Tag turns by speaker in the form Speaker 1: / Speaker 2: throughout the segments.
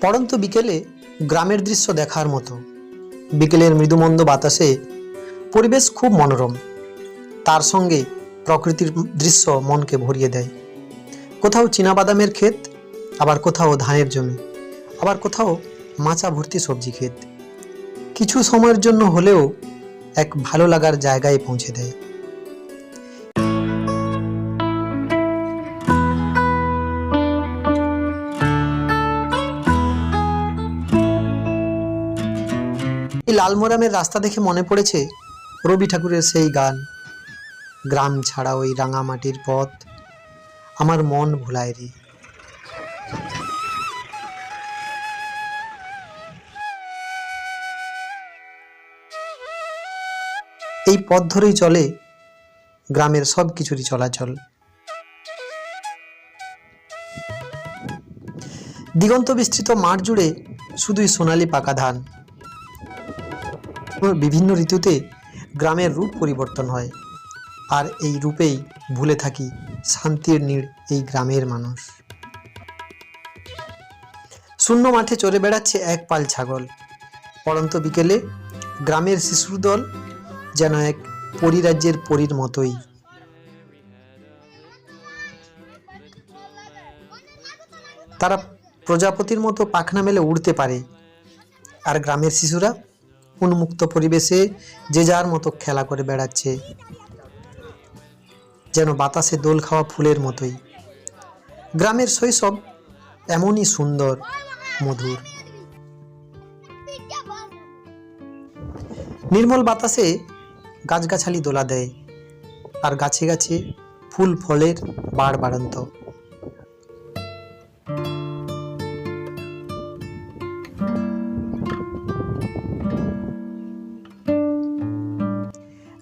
Speaker 1: পড়ন্ত বিকেলে গ্রামের দৃশ্য দেখার মতো। বিকেলের মৃদুমন্দ বাতাসে পরিবেশ খুব মনোরম। তার সঙ্গে প্রকৃতির দৃশ্য মনকে ভরিয়ে দেয়। কোথাও চীনাবাদামের ক্ষেত, আবার কোথাও ধানের জমি, আবার কোথাও মাচা ভর্তি সবজি ক্ষেত। কিছু সময়ের জন্য হলেও এক ভালো লাগার জায়গায় পৌঁছে দেয়। এই লালমোরামের রাস্তা দেখে মনে পড়েছে রবি ঠাকুরের সেই গান। গ্রাম ছাড়া ওই রাঙা মাটির পথ, আমার মন ভুলায় রে। এই পথ ধরেই চলে গ্রামের সব কিছুরই চলাচল। দিগন্ত বিস্তৃত মাঠ জুড়ে শুধুই সোনালি পাকা ধান। বিভিন্ন ঋতুতে গ্রামের রূপ পরিবর্তন হয়। আর এই রূপেই ভুলে থাকি শান্তির নীড় এই গ্রামের মানুষ। শূন্য মাঠে চড়ে বেড়াচ্ছে এক পাল ছাগল। পড়ন্ত বিকেলে গ্রামের শিশুর দল যেন এক পরিরাজ্যের পরীর মতোই। তারা প্রজাপতির মতো পাখনা মেলে উড়তে পারে। আর গ্রামের শিশুরা উন্মুক্ত পরিবেশে যে যার মতো খেলা করে বেড়াচ্ছে। যেন বাতাসে দোল খাওয়া ফুলের মতোই। গ্রামের শৈশব এমনই সুন্দর, মধুর। নির্মল বাতাসে গাছগাছালি দোলা দেয় আর গাছে গাছে ফুল ফলের বাড় বাড়ন্ত।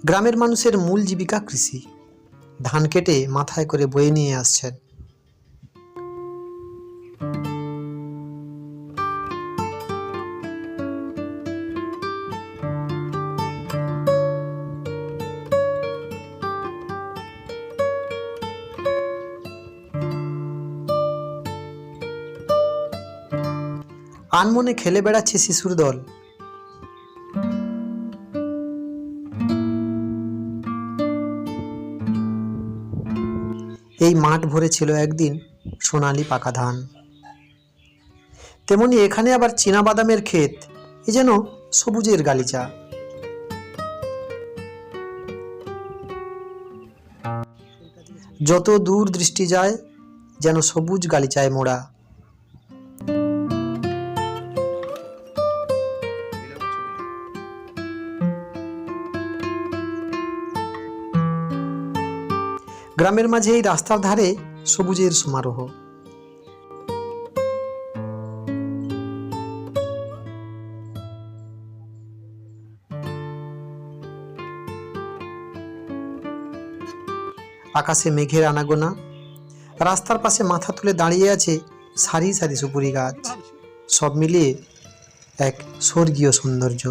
Speaker 1: গ্রামের মানুষের মূল জীবিকা কৃষি। ধান কেটে মাথায় করে বয়ে নিয়ে আসছেন। আনমনে খেলে বেড়াচ্ছে শিশুর দল। এই মাঠ ভরে ছিল একদিন সোনালি পাকা ধান। তেমনি এখানে আবার বাদামের ক্ষেত, এ যেন সবুজের গালিচা। যত দূর দৃষ্টি যায়, যেন সবুজ গালিচায় মোড়া। গ্রামের মাঝে এই রাস্তার ধারে সবুজের সমারোহ। আকাশে মেঘের আনাগোনা, রাস্তার পাশে মাথা তুলে দাঁড়িয়ে আছে সারি সারি সুপুরি গাছ, সব মিলিয়ে এক স্বর্গীয় সৌন্দর্য।